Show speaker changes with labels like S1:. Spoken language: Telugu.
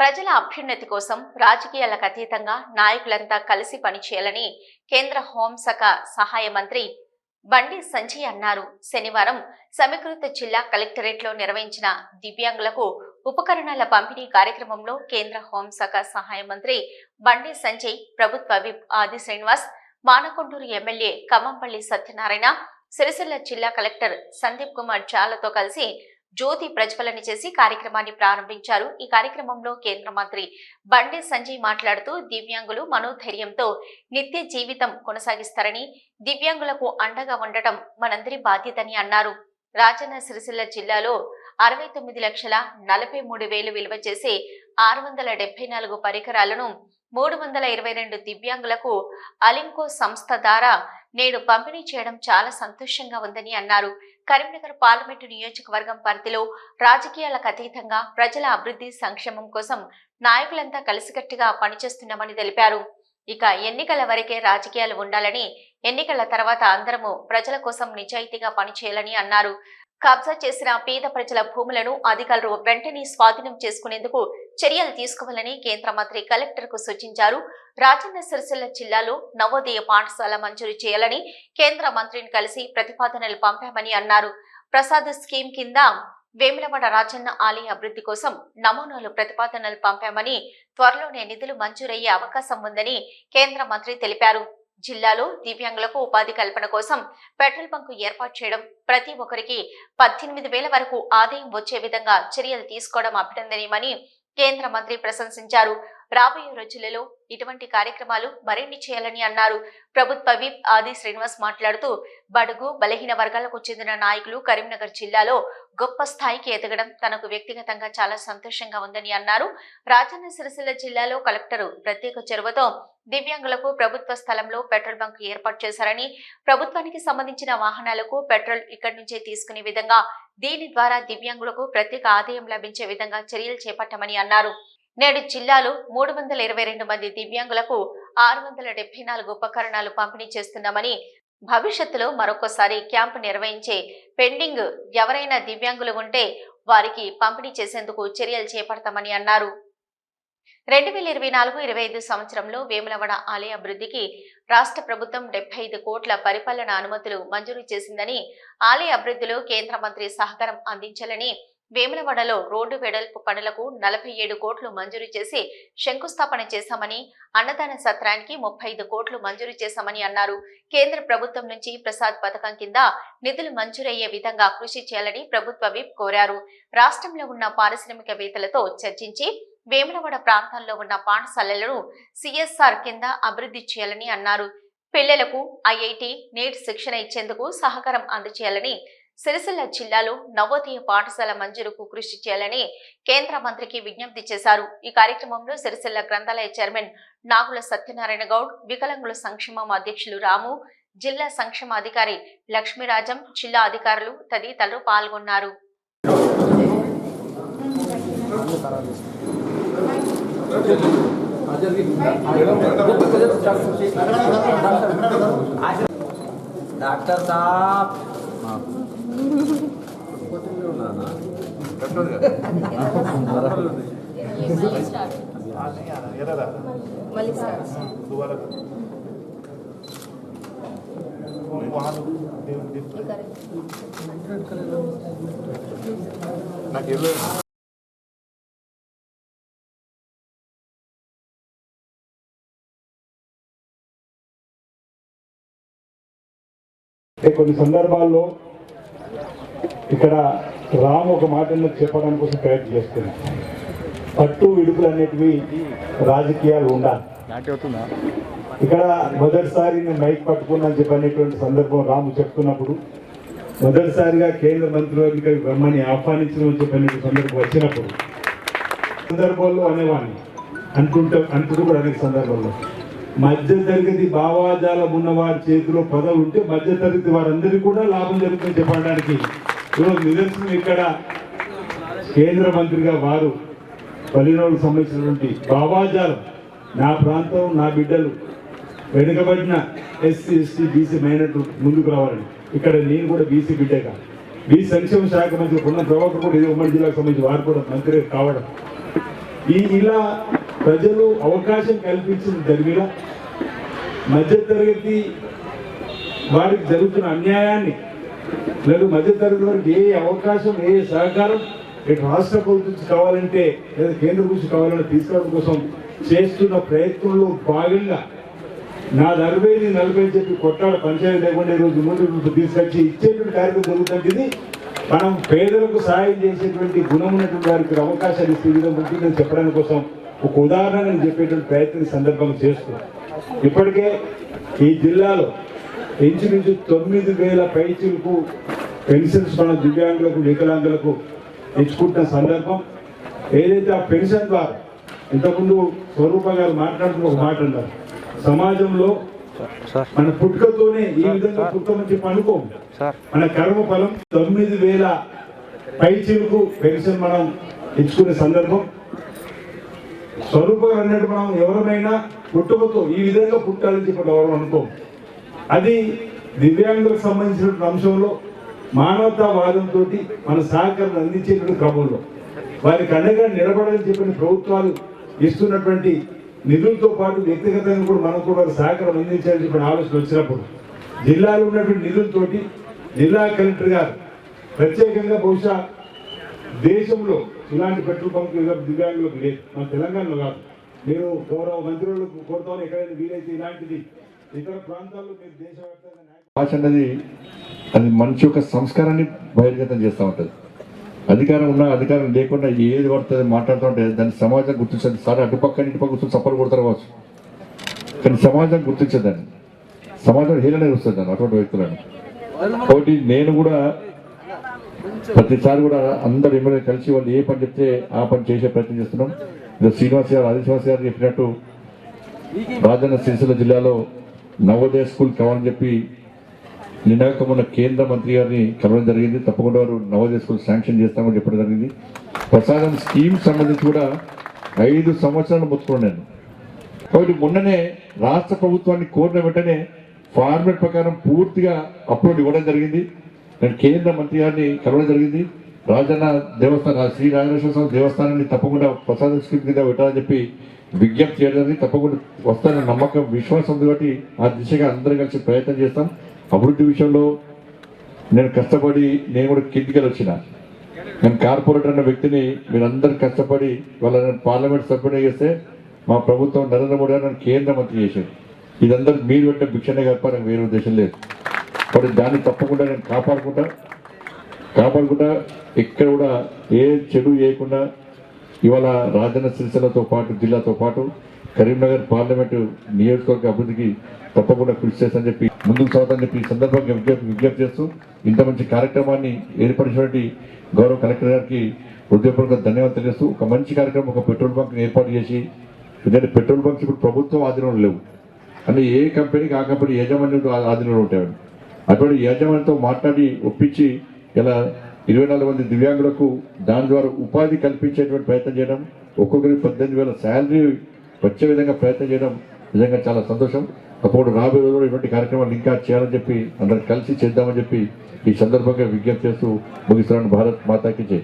S1: ప్రజల అభ్యున్నతి కోసం రాజకీయాలకు అతీతంగా నాయకులంతా కలిసి పనిచేయాలని కేంద్ర హోంశాఖ సహాయ మంత్రి బండి సంజయ్ అన్నారు. శనివారం సమీకృత జిల్లా కలెక్టరేట్లో నిర్వహించిన దివ్యాంగులకు ఉపకరణాల పంపిణీ కార్యక్రమంలో కేంద్ర హోంశాఖ సహాయ మంత్రి బండి సంజయ్ ప్రభుత్వ విప్ ఆది శ్రీనివాస్ మానకొండూరు ఎమ్మెల్యే కమ్మంపల్లి సత్యనారాయణ సిరిసిల్ల జిల్లా కలెక్టర్ సందీప్ కుమార్ చాలతో కలిసి జ్యోతి ప్రజ్వలన చేసి కార్యక్రమాన్ని ప్రారంభించారు. ఈ కార్యక్రమంలో కేంద్ర మంత్రి బండి సంజయ్ మాట్లాడుతూ దివ్యాంగులు మనోధైర్యంతో నిత్య జీవితం కొనసాగిస్తారని దివ్యాంగులకు అండగా ఉండటం మనందరి బాధ్యతని అన్నారు. రాజన్న సిరిసిల్ల జిల్లాలో అరవై తొమ్మిది లక్షల నలభై మూడు వేలు విలువ చేసే ఆరు వందల డెబ్బై నాలుగు పరికరాలను మూడు వందల ఇరవై రెండు దివ్యాంగులకు అలింకో సంస్థ ద్వారా నేడు పంపిణీ చేయడం చాలా సంతోషంగా ఉందని అన్నారు. కరీంనగర్ పార్లమెంటు నియోజకవర్గం పరిధిలో రాజకీయాలకు అతీతంగా ప్రజల అభివృద్ధి సంక్షేమం కోసం నాయకులంతా కలిసికట్టుగా పనిచేస్తున్నామని తెలిపారు. ఇక ఎన్నికల వరకే రాజకీయాలు ఉండాలని ఎన్నికల తర్వాత అందరము ప్రజల కోసం నిజాయితీగా పనిచేయాలని అన్నారు. కబ్జా చేసిన పేద ప్రజల భూములను అధికారులు వెంటనే స్వాధీనం చేసుకునేందుకు చర్యలు తీసుకోవాలని కేంద్ర మంత్రి కలెక్టర్కు సూచించారు. రాజన్న సిరిసిల్ల జిల్లాలో నవోదయ పాఠశాల మంజూరు చేయాలని కేంద్ర మంత్రిని కలిసి ప్రతిపాదనలు పంపామని అన్నారు. ప్రసాద్ స్కీమ్ కింద వేములవాడ రాజన్న ఆలయ అభివృద్ధి కోసం నమూనాలు ప్రతిపాదనలు పంపామని త్వరలోనే నిధులు మంజూరయ్యే అవకాశం ఉందని కేంద్ర మంత్రి తెలిపారు. జిల్లాలో దివ్యాంగులకు ఉపాధి కల్పన కోసం పెట్రోల్ బంకు ఏర్పాటు చేయడం ప్రతి ఒక్కరికి పద్దెనిమిది వేల వరకు ఆదాయం వచ్చే విధంగా చర్యలు తీసుకోవడం అభినందనీయమని కేంద్ర మంత్రి ప్రశంసించారు. రాబోయే రోజులలో ఇటువంటి కార్యక్రమాలు మరిన్ని చేయాలని అన్నారు. ప్రభుత్వ విప్ ఆది శ్రీనివాస్ మాట్లాడుతూ బడుగు బలహీన వర్గాలకు చెందిన నాయకులు కరీంనగర్ జిల్లాలో గొప్ప స్థాయికి ఎదగడం తనకు వ్యక్తిగతంగా చాలా సంతోషంగా ఉందని అన్నారు. రాజన్న సిరిసిల్ల జిల్లాలో కలెక్టర్ ప్రత్యేక చొరవతో దివ్యాంగులకు ప్రభుత్వ స్థలంలో పెట్రోల్ బంక్ ఏర్పాటు చేశారని ప్రభుత్వానికి సంబంధించిన వాహనాలకు పెట్రోల్ ఇక్కడి నుంచే తీసుకునే విధంగా దీని ద్వారా దివ్యాంగులకు ప్రత్యేక ఆదాయం లభించే విధంగా చర్యలు చేపట్టామని అన్నారు. నేడు జిల్లాలో మూడు వందల ఇరవై రెండు మంది దివ్యాంగులకు ఆరు వందల డెబ్బై నాలుగు ఉపకరణాలు పంపిణీ చేస్తున్నామని భవిష్యత్తులో మరొకసారి క్యాంపు నిర్వహించే పెండింగ్ ఎవరైనా దివ్యాంగులు ఉంటే వారికి పంపిణీ చేసేందుకు చర్యలు చేపడతామని అన్నారు. రెండు వేల ఇరవై నాలుగు ఇరవై ఐదు సంవత్సరంలో వేములవాడ ఆలయ అభివృద్ధికి రాష్ట్ర ప్రభుత్వం డెబ్బై ఐదు కోట్ల పరిపాలన అనుమతులు మంజూరు చేసిందని ఆలయ అభివృద్ధిలో కేంద్ర మంత్రి సహకారం అందించాలని వేములవాడలో రోడ్డు వెడల్పు పనులకు నలభై ఏడు కోట్లు మంజూరు చేసి శంకుస్థాపన చేశామని అన్నదాన సత్రానికి ముప్పై ఐదు కోట్లు మంజూరు చేశామని అన్నారు. కేంద్ర ప్రభుత్వం నుంచి ప్రసాద్ పథకం కింద నిధులు మంజూరయ్యే విధంగా కృషి చేయాలని ప్రభుత్వ విప్ కోరారు. రాష్ట్రంలో ఉన్న పారిశ్రామికవేత్తలతో చర్చించి వేములవాడ ప్రాంతాల్లో ఉన్న పాఠశాలలను సిఎస్ఆర్ కింద అభివృద్ధి చేయాలని అన్నారు. పిల్లలకు ఐఐటి నీట్ శిక్షణ ఇచ్చేందుకు సహకారం అందజేయాలని సిరిసిల్ల జిల్లాలో నవోదయ పాఠశాల మంజూరుకు కృషి చేయాలని కేంద్ర మంత్రికి విజ్ఞప్తి చేశారు. ఈ కార్యక్రమంలో సిరిసిల్ల గ్రంథాలయ చైర్మన్ నాగుల సత్యనారాయణ గౌడ్ వికలాంగుల సంక్షేమం అధ్యక్షులు రాము జిల్లా సంక్షేమ అధికారి లక్ష్మీరాజం జిల్లా అధికారులు తదితరులు పాల్గొన్నారు.
S2: డాక్టర్ సాబ్.
S3: నాకు ఎవరు కొన్ని సందర్భాల్లో ఇక్కడ రాము ఒక మాట చెప్పడానికి కోసం ప్రయత్నం చేస్తున్నా పట్టు విడుపులు అనేటివి రాజకీయాలు ఉండాలి. ఇక్కడ మొదటిసారి నేను మైక్ పట్టుకున్నాను చెప్పనేటువంటి సందర్భం రాము చెప్తున్నప్పుడు. మొదటిసారిగా కేంద్ర మంత్రివర్గ బ్రహ్మని ఆహ్వానించడం చెప్పినటువంటి సందర్భం వచ్చినప్పుడు. సందర్భాల్లో అనేవాడిని. అంటుంటే అంటుడు కూడా అనేక సందర్భాల్లో మధ్య తరగతి భావాజాలం ఉన్న వారి చేతిలో పదవి ఉంటే మధ్య తరగతి వారందరికీ కూడా లాభం జరుగుతుంది చెప్పడానికి ఈరోజు నిదర్శనం ఇక్కడ కేంద్ర మంత్రిగా వారు పల్లెనోళ్ళకు సంబంధించినటువంటి భావాజాలం నా ప్రాంతం నా బిడ్డలు వెనుకబడిన ఎస్సీ ఎస్టీ బీసీ మైనట్టు ముందుకు రావాలని. ఇక్కడ నేను కూడా బీసీ బిడ్డగా. బీసీ సంక్షేమ శాఖ మంత్రి ఉన్న ప్రభాకర్ కూడా ఇది ఉమ్మడి జిల్లాకు సంబంధించి వారు కూడా మంత్రి కావడం. ఈ ఇలా ప్రజలు అవకాశం కల్పించిన జరిగిన మధ్యతరగతి వారికి జరుగుతున్న అన్యాయాన్ని లేదు మధ్యతరగతి వారికి ఏ అవకాశం ఏ సహకారం ఇటు రాష్ట్ర ప్రభుత్వం కావాలంటే లేదా కేంద్ర ప్రభుత్వం కావాలంటే తీసుకోవడం కోసం చేస్తున్న ప్రయత్నంలో భాగంగా నా నలభై ఐదు నలభై అని చెప్పి కొట్టాడ పంచాయతీ లేకుండా ఈరోజు ముందు తీసుకొచ్చి ఇచ్చేటువంటి కార్యక్రమం జరుగుతుంది మనం పేదలకు సహాయం చేసేటువంటి గుణం ఉన్నటువంటి వారికి అవకాశాలు ఇస్తే విధంగా ఉంటుందని చెప్పడానికి కోసం ఒక ఉదాహరణ చెప్పేటువంటి ప్రయత్నం సందర్భంగా చేస్తున్నాం ఇప్పటికే ఈ జిల్లాలో ఇంచుమించు తొమ్మిది వేల పైచీలకు పెన్షన్స్ మన దివ్యాంగులకు వికలాంగులకు ఇచ్చుకుంటున్న సందర్భం. ఏదైతే ఆ పెన్షన్ ద్వారా ఇంతకుముందు స్వరూప గారు మాట్లాడుతూ ఒక మాట అన్నారు. సమాజంలో మన పుట్టుకతోనే ఈ విధంగా చెప్పి అనుకోము మన కర్మ ఫలం తొమ్మిది వేల పైచీలకు పెన్షన్ మనం ఇచ్చుకునే సందర్భం. స్వరూపం అన్నట్టు మనం ఎవరమైనా పుట్టుకతో ఈ విధంగా పుట్టాలని చెప్పి ఎవరు అనుకోం అది దివ్యాంగులకు సంబంధించినటువంటి అంశంలో మానవతావాదంతో మన సహకారం అందించేటువంటి క్రమంలో వారికి అండగా నిలబడాలని చెప్పిన ప్రభుత్వాలు ఇస్తున్నటువంటి నిధులతో పాటు వ్యక్తిగతంగా కూడా మనం కూడా సహకారం అందించాలని చెప్పిన ఆలోచన వచ్చినప్పుడు జిల్లాలో ఉన్నటువంటి నిధులతోటి జిల్లా కలెక్టర్ గారు ప్రత్యేకంగా బహుశా దేశంలో ఇలాంటి పెట్రోల్ బంక్ దివ్యాంగులకు లేదు. మన తెలంగాణలో కాదు. మీరు గౌరవ మంత్రులకు కోరుతాను ఎక్కడైనా వీలైతే ఇలాంటిది ఇతర ప్రాంతాల్లో మీరు దేశవ్యాప్తంగా
S4: భాష అన్నది అది మనిషి యొక్క సంస్కారాన్ని బహిర్గతం చేస్తూ ఉంటుంది. అధికారం ఉన్నా అధికారం లేకుండా ఏది పడుతుంది మాట్లాడుతూ ఉంటే దాన్ని సమాజం గుర్తించదు. సరే అటుపక్క ఇటుపక్క కూర్చొని చప్పలు కొడతారు కావచ్చు. కానీ సమాజం గుర్తించదండి సమాజం హీలనే వస్తుంది దాన్ని అటువంటి వ్యక్తులను. కాబట్టి నేను కూడా ప్రతిసారి కూడా అందరు ఎమ్మెల్యే కలిసి వాళ్ళు ఏ పని చెప్తే ఆ పని చేసే ప్రయత్నం చేస్తున్నాం. ఇలా శ్రీనివాస్ గారు ఆదిశ్వాస్ గారు చెప్పినట్టు రాజన్న సిరిసిల్ల జిల్లాలో నవోదయ స్కూల్ కావాలని చెప్పి నినాక మొన్న కేంద్ర మంత్రి గారిని కలవడం జరిగింది. తప్పకుండా వారు నవోదయ స్కూల్ శాంక్షన్ చేస్తామని చెప్పడం జరిగింది. ప్రసాదం స్కీమ్ సంబంధించి కూడా ఐదు సంవత్సరాలు మొత్తుకున్నాను కాబట్టి మొన్ననే రాష్ట్ర ప్రభుత్వాన్ని కోరిన వెంటనే ఫార్మేట్ ప్రకారం పూర్తిగా అప్లోడ్ ఇవ్వడం జరిగింది. నేను కేంద్ర మంత్రి గారిని కలవడం జరిగింది. రాజన్న దేవస్థానం శ్రీ రాజరాజేశ్వర స్వామి దేవస్థానాన్ని తప్పకుండా ప్రసాదం స్కీమ్ కింద పెట్టాలని చెప్పి విజ్ఞప్తి చేయడానికి తప్పకుండా వస్తానన్న నమ్మకం విశ్వాసం ఉంది కాబట్టి ఆ దిశగా అందరం కలిసి ప్రయత్నం చేస్తాం. అభివృద్ధి విషయంలో నేను కష్టపడి నేను కూడా కిందికి వచ్చిన. నేను కార్పొరేట్ అన్న వ్యక్తిని మీరందరూ కష్టపడి వాళ్ళ పార్లమెంట్ సభ్యుడే చేస్తే మా ప్రభుత్వం నరేంద్ర మోడీ గారు నన్ను కేంద్ర మంత్రి చేశారు. ఇదందరూ మీరు పెట్టే భిక్షనే కప్ప నాకు వేరే ఉద్దేశం లేదు. కాబట్టి దాన్ని తప్పకుండా నేను కాపాడుకుంటా. కాపాడుకుంటా. ఎక్కడ కూడా ఏ చెడు చేయకుండా ఇవాళ రాజన్న సిరిసిల్లతో పాటు జిల్లాతో పాటు కరీంనగర్ పార్లమెంటు నియోజకవర్గ అభివృద్ధికి తప్పకుండా కృషి చేస్తానని చెప్పి ముందుకు సాగుతానని చెప్పి ఈ సందర్భంగా విజ్ఞప్తి విజ్ఞప్తి చేస్తూ ఇంత మంచి కార్యక్రమాన్ని ఏర్పరిచినటువంటి గౌరవ కలెక్టర్ గారికి హృదయపూర్వక ధన్యవాదాలు తెలియజేస్తూ ఒక మంచి కార్యక్రమం ఒక పెట్రోల్ బంక్ని ఏర్పాటు చేసి ఎందుకంటే పెట్రోల్ బంక్స్ ఇప్పుడు ప్రభుత్వం ఆధీనంలో లేవు. అంటే ఏ కంపెనీకి ఆ కంపెనీ యాజమాన్యం ఆధీనంలో ఉంటాయండి అటువంటి యాజమాన్యంతో మాట్లాడి ఒప్పించి ఇలా ఇరవై నాలుగు మంది దివ్యాంగులకు దాని ద్వారా ఉపాధి కల్పించేటువంటి ప్రయత్నం చేయడం ఒక్కొక్కరికి పద్దెనిమిది వేల శాలరీ వచ్చే విధంగా ప్రయత్నం చేయడం నిజంగా చాలా సంతోషం. అప్పుడు రాబోయే రోజుల్లో ఇటువంటి కార్యక్రమాలు ఇంకా చేయాలని చెప్పి అందరం కలిసి చేద్దామని చెప్పి ఈ సందర్భంగా విజ్ఞప్తి చేస్తూ ముగిస్తున్నాను. భారత్ మాతాకి జై.